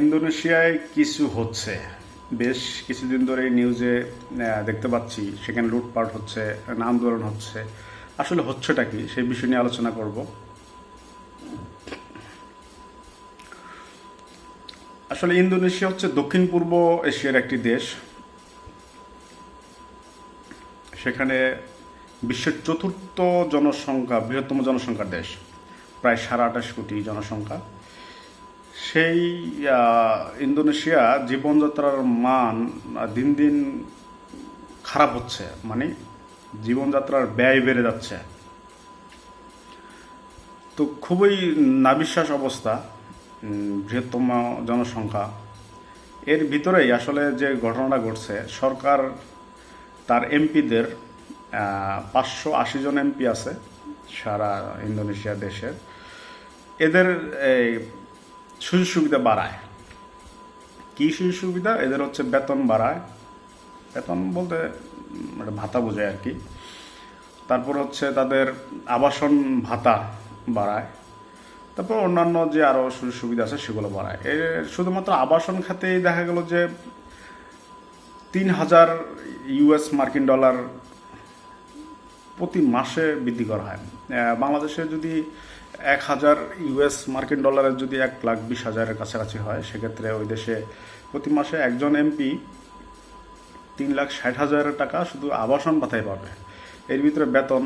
ইন্দোনেশিয়ায় কিছু হচ্ছে। বেশ কিছুদিন ধরে নিউজে দেখতে পাচ্ছি, সেখানে লুটপাট হচ্ছে আন্দোলন হচ্ছে। আসলে হচ্ছেটা কি, সেই বিষয় নিয়ে আলোচনা করব। আসলে ইন্দোনেশিয়া হচ্ছে দক্ষিণ পূর্ব এশিয়ার একটি দেশ। সেখানে বিশ্বের চতুর্থ জনসংখ্যা, বৃহত্তম জনসংখ্যার দেশ। প্রায় সাড়ে আঠাশ কোটি জনসংখ্যা। সেই ইন্দোনেশিয়া জীবনযাত্রার মান দিন দিন খারাপ হচ্ছে মানে জীবনযাত্রার ব্যয় বেড়ে যাচ্ছে। তো খুবই নাবিশ্বাস অবস্থা বৃহত্তম জনসংখ্যা। এর ভিতরেই আসলে যে ঘটনাটা ঘটছে, সরকার তার এমপিদের পাঁচশো আশি জন এমপি আছে সারা ইন্দোনেশিয়া দেশের। এদের সুযোগ সুবিধা বাড়ায়। কি সুযোগ সুবিধা এদের হচ্ছে বেতন বাড়ায়। বেতন বলতে ভাতা বোঝায় আর কি। তারপর হচ্ছে তাদের আবাসন ভাতা বাড়ায়। তারপর অন্যান্য যে আরও সুযোগ সুবিধা আছে সেগুলো বাড়ায়। এ, শুধুমাত্র আবাসন খাতেই দেখা গেল যে তিন হাজার ইউএস মার্কিন ডলার প্রতি মাসে বৃদ্ধি করা হয়। বাংলাদেশে যদি এক হাজার ইউএস মার্কিন ডলারের যদি এক লাখ বিশ হাজারের কাছাকাছি হয়, সেক্ষেত্রে ওই দেশে প্রতি মাসে একজন এমপি তিন লাখ ষাট হাজার টাকা শুধু আবাসন ভাতায় পাবে। এর ভিতরে বেতন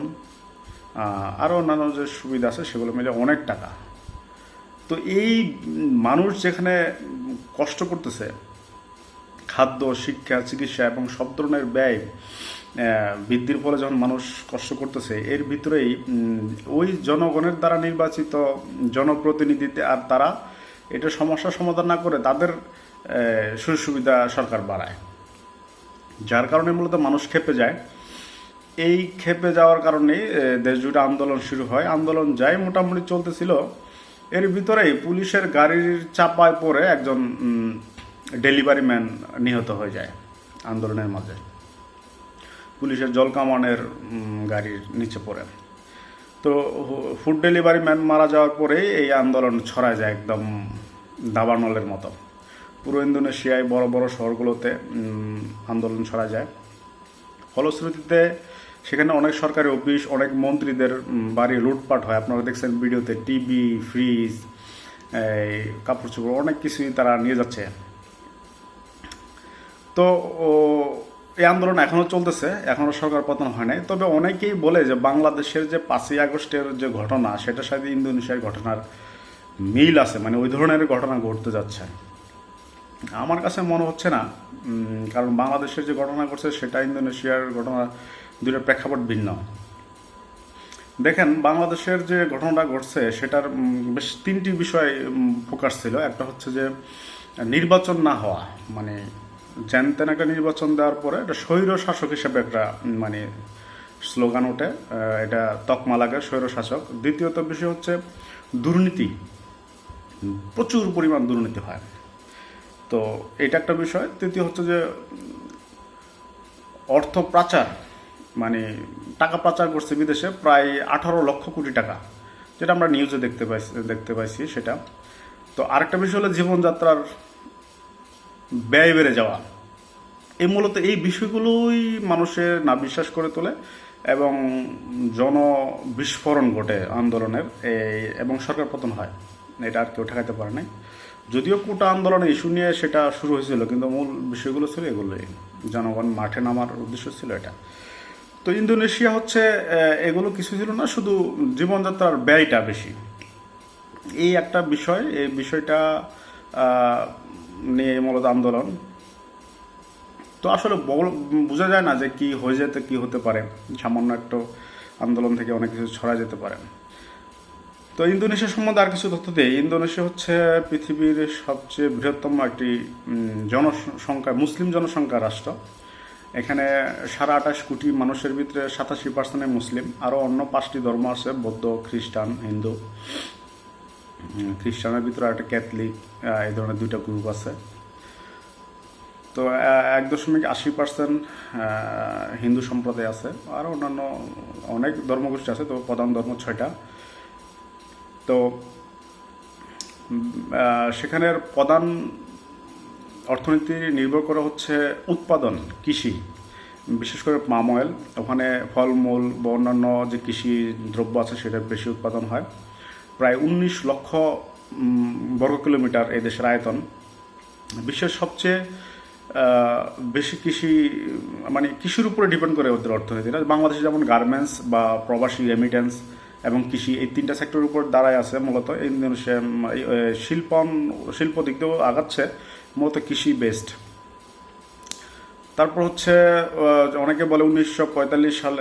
আরও অন্যান্য যে সুবিধা আছে, সেগুলো মিলে অনেক টাকা। তো এই মানুষ যেখানে কষ্ট করতেছে, খাদ্য, শিক্ষা, চিকিৎসা এবং সব ধরনের ব্যয় বৃদ্ধির ফলে যখন মানুষ কষ্ট করতেছে, এর ভিতরেই ওই জনগণের দ্বারা নির্বাচিত জনপ্রতিনিধিতে আর তারা এটা সমস্যার সমাধান না করে তাদের সুযোগ সুবিধা সরকার বাড়ায়। যার কারণে মূলত মানুষ খেপে যায়। এই খেপে যাওয়ার কারণে দেশ জুড়ে আন্দোলন শুরু হয়। আন্দোলন যাই মোটামুটি চলতেছিল, এর ভিতরেই পুলিশের গাড়ির চাপায় পড়ে একজন ডেলিভারি ম্যান নিহত হয়ে যায় আন্দোলনের মাঝে। পুলিশের জল কামানের গাড়ির নিচে পড়ে। তো ফুড ডেলিভারি ম্যান মারা যাওয়ার পরেই এই আন্দোলন ছড়ায় যায় একদম দাবানলের মতো। পুরো ইন্দোনেশিয়ায় বড় বড় শহরগুলোতে আন্দোলন ছড়া যায়। ফলশ্রুতিতে সেখানে অনেক সরকারি অফিস, অনেক মন্ত্রীদের বাড়ি লুটপাট হয়। আপনারা দেখছেন ভিডিওতে টিভি, ফ্রিজ, এই কাপড় চোপড়, অনেক কিছুই তারা নিয়ে যাচ্ছে। তো এই আন্দোলন এখনও চলতেছে এখনও সরকার পতন হয় নাই। তবে অনেকেই বলে যে বাংলাদেশের যে পাঁচই আগস্টের যে ঘটনা সেটার সাথে ইন্দোনেশিয়ার ঘটনার মিল আছে মানে ওই ধরনের ঘটনা ঘটতে যাচ্ছে। আমার কাছে মনে হচ্ছে না কারণ বাংলাদেশের যে ঘটনা ঘটছে, সেটা ইন্দোনেশিয়ার ঘটনা দুটো প্রেক্ষাপট ভিন্ন। দেখেন, বাংলাদেশের যে ঘটনাটা ঘটছে, সেটার বেশ তিনটি বিষয় ফোকাস ছিল। একটা হচ্ছে যে নির্বাচন না হওয়া মানে জ্যানতেন একটা নির্বাচন দেওয়ার পরে একটা স্বৈর শাসক হিসেবে একটা মানে স্লোগান ওঠে। এটা তকমা লাগে স্বৈর শাসক। দ্বিতীয়ত বিষয় হচ্ছে দুর্নীতি। প্রচুর পরিমাণ দুর্নীতি হয়। তো এটা একটা বিষয়। তৃতীয় হচ্ছে যে, অর্থ পাচার মানে টাকা পাচার করছে বিদেশে প্রায় আঠারো লক্ষ কোটি টাকা। যেটা আমরা নিউজে দেখতে পাইছি দেখতে পাইছি সেটা। তো আরেকটা বিষয় হলো জীবনযাত্রার ব্যয় বেড়ে যাওয়া। এই মূলত এই বিষয়গুলোই মানুষের না বিশ্বাস করে তোলে এবং জন বিস্ফোরণ ঘটে আন্দোলনের এবং সরকার পতন হয়। এটা আর কেউ ঠেকাতে পারে নাই। যদিও কোটা আন্দোলনের ইস্যু নিয়ে সেটা শুরু হয়েছিল, কিন্তু মূল বিষয়গুলো ছিল এগুলোই। জনগণ মাঠে নামার উদ্দেশ্য ছিল এটা। তো ইন্দোনেশিয়া হচ্ছে এগুলো কিছু ছিল না, শুধু জীবনযাত্রার ব্যয়টা বেশি। এই একটা বিষয়, এই বিষয়টা নিয়ে মূলত আন্দোলন। তো আসলে বোঝা যায় না যে কি হয়ে যেতে, কি হতে পারে। সামান্য একটা আন্দোলন থেকে অনেক কিছু ছড়া যেতে পারে। তো ইন্দোনেশিয়া সম্বন্ধে আর কিছু তথ্য দেয় ইন্দোনেশিয়া হচ্ছে পৃথিবীর সবচেয়ে বৃহত্তম একটি জনসংখ্যা, মুসলিম জনসংখ্যা রাষ্ট্র। এখানে সাড়ে আঠাশ কোটি মানুষের ভিতরে সাতাশি পার্সেন্টে মুসলিম। আরও অন্য পাঁচটি ধর্ম আছে, বৌদ্ধ, খ্রিস্টান, হিন্দু। খ্রিস্টানের ভিতরে একটা ক্যাথলিক এই ধরনের দুইটা গ্রুপ আছে। তো এক দশমিক আশি পার্সেন্ট হিন্দু সম্প্রদায় আছে, আর অন্যান্য অনেক ধর্মগোষ্ঠী আছে, তো প্রধান ধর্ম ছয়টা। তো সেখানের প্রধান অর্থনীতি নির্ভর করে হচ্ছে উৎপাদন, কৃষি, বিশেষ করে পাম অয়েল। ওখানে ফলমূল বা অন্যান্য যে কৃষি দ্রব্য আছে সেটা বেশি উৎপাদন হয়। প্রায় উনিশ লক্ষ বর্গ কিলোমিটার এই দেশের আয়তন। বিশ্বের সবচেয়ে বেশি কৃষি মানে কৃষির উপরে ডিপেন্ড করে ওদের অর্থনীতিটা বাংলাদেশে যেমন গার্মেন্টস বা প্রবাসী রেমিটেন্স এবং কৃষি, এই তিনটা সেক্টরের উপর দাঁড়ায় আছে মূলত। ইন্দোনেশিয়া শিল্পন, শিল্প দিক দিয়েও আগাচ্ছে, মূলত কৃষি বেসড তারপর হচ্ছে অনেকে বলে উনিশশো পঁয়তাল্লিশ সাল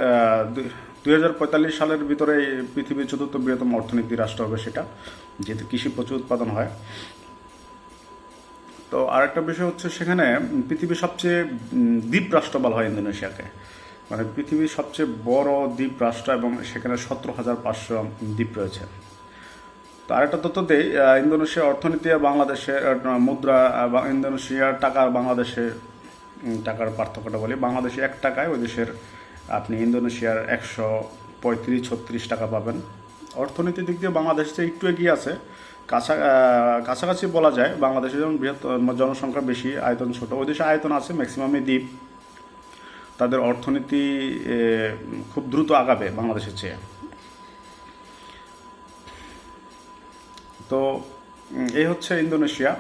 দুই হাজার পঁয়তাল্লিশ সালের ভিতরে পৃথিবীর চতুর্থ বৃহত্তম অর্থনীতি রাষ্ট্র হবে সেটা, যেহেতু কৃষি প্রচুর উৎপাদন হয়। তো আরেকটা বিষয় হচ্ছে সেখানে পৃথিবীর সবচেয়ে দ্বীপ রাষ্ট্র বলা হয় ইন্দোনেশিয়াকে। মানে পৃথিবীর সবচেয়ে বড় দ্বীপ রাষ্ট্র এবং সেখানে সতেরো হাজার পাঁচশো দ্বীপ রয়েছে। তো আরেকটা তথ্য দেই ইন্দোনেশিয়ার অর্থনীতি আর বাংলাদেশের মুদ্রা বা ইন্দোনেশিয়ার টাকা আর বাংলাদেশের টাকার পার্থক্যটা বলি। বাংলাদেশে এক টাকায় ওই দেশের আপনি ইন্দোনেশিয়ার একশো পঁয়ত্রিশ, ছত্রিশ টাকা পাবেন। অর্থনীতির দিক দিয়ে বাংলাদেশ চেয়ে একটু এগিয়ে আছে, কাছা কাছাকাছি বলা যায়, বাংলাদেশে যেমন বৃহৎ জনসংখ্যা বেশি, আয়তন ছোট, ওই দেশে আয়তন আছে ম্যাক্সিমামই দ্বীপ। তাদের অর্থনীতি খুব দ্রুত আগাবে বাংলাদেশের চেয়ে। তো এই হচ্ছে ইন্দোনেশিয়া।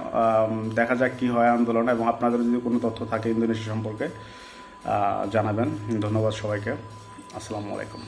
দেখা যাক কি হয় আন্দোলন এবং আপনাদের যদি কোনো তথ্য থাকে ইন্দোনেশিয়া সম্পর্কে। জানাবেন। ধন্যবাদ সবাইকে। আসসালামু আলাইকুম।